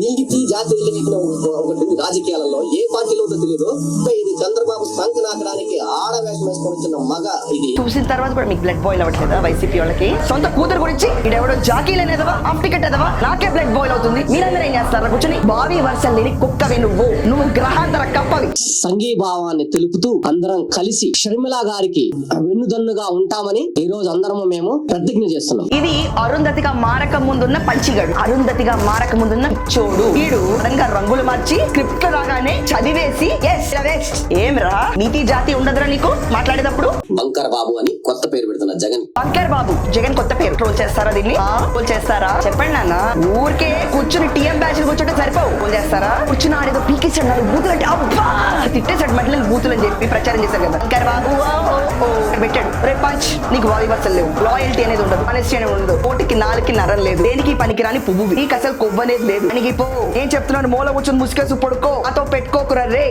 నీతి జాతి లేఖనం ఒకటి రాజకీయాలలో. ఏ పార్టీలో ఉందో తెలియదు ఇది చంద్రబాబు సంఖ్య నాకడానికి ఆడవేషం వేసుకొని వచ్చిన మగ ఇది. చూసిన తర్వాత కూడా మీకు బ్లడ్ బాయిల్ అవ్వట్లేదా వైసీపీ వాళ్ళకి? సొంత కూతురు గురించి ఇడెవడో జాకీ లేనేదవా హాఫ్ టికెట్ ఎదవా నాకే బ్లడ్ బాయిల్ అవుతుంది. మీరందరూ ఏం చేస్తారా? కూర్చొని బావి వర్షం లేని కుక్క నువ్వు. నువ్వు గ్రహాంతర సంఘీభావాన్ని తెలుపుతూ అందరం కలిసి షర్మిల గారికి వెన్నుదన్నుగా ఉంటామని ఈ రోజు అందరము మేము ప్రతిజ్ఞ చేస్తున్నాం. ఇది అరుంధతిగా మారక ముందున్న పంచిగాడు. అరుంధతిగా మారక ముందున్న చోడు వీడు రంగులు మార్చి స్క్రిప్ట్ రాగానే చదివేసి ఎస్ ఏం రా? నీతి జాతి ఉండదురా నీకు? మాట్లాడేటప్పుడు బంకర్ బాబు అని కొత్త పేరు పెడుతున్న జగన్. పంకర్ బాబు జగన్ కొత్త పేరు. ట్రోల్ చేస్తారా దీన్ని? ట్రోల్ చేస్తారా? చెప్పండి నాన్న. ఊరికే కూర్చుని టీఎం బ్యాచ్ కూర్చుంటే సరిపోవు. ఫోన్ చేస్తారా కూర్చుని ఆడేదో పీకేసాడు నాకు బూతులు అంటే అబ్బా! తిట్టేసాడు మహిళలు బూతులు అని చెప్పి ప్రచారం చేశారు కదా. ఇంకా బాబు పెట్టాడు. రేపు పంచ్. నీకు వాలీవర్సల్ లేవు. లాయల్టీ అనేది ఉండదు. ఆనెస్టీ అనేది ఉండదు. ఓటికి నాలుగుకి నరం లేదు. దేనికి పనికిరాని పువ్వు. నీకు అసలు కొవ్వనేది లేదు. దానికి పో. ఏం చెప్తున్నాడు మూల కూర్చొని ముసుకేసి పడుకో. అతో పెట్టుకోకురా రే.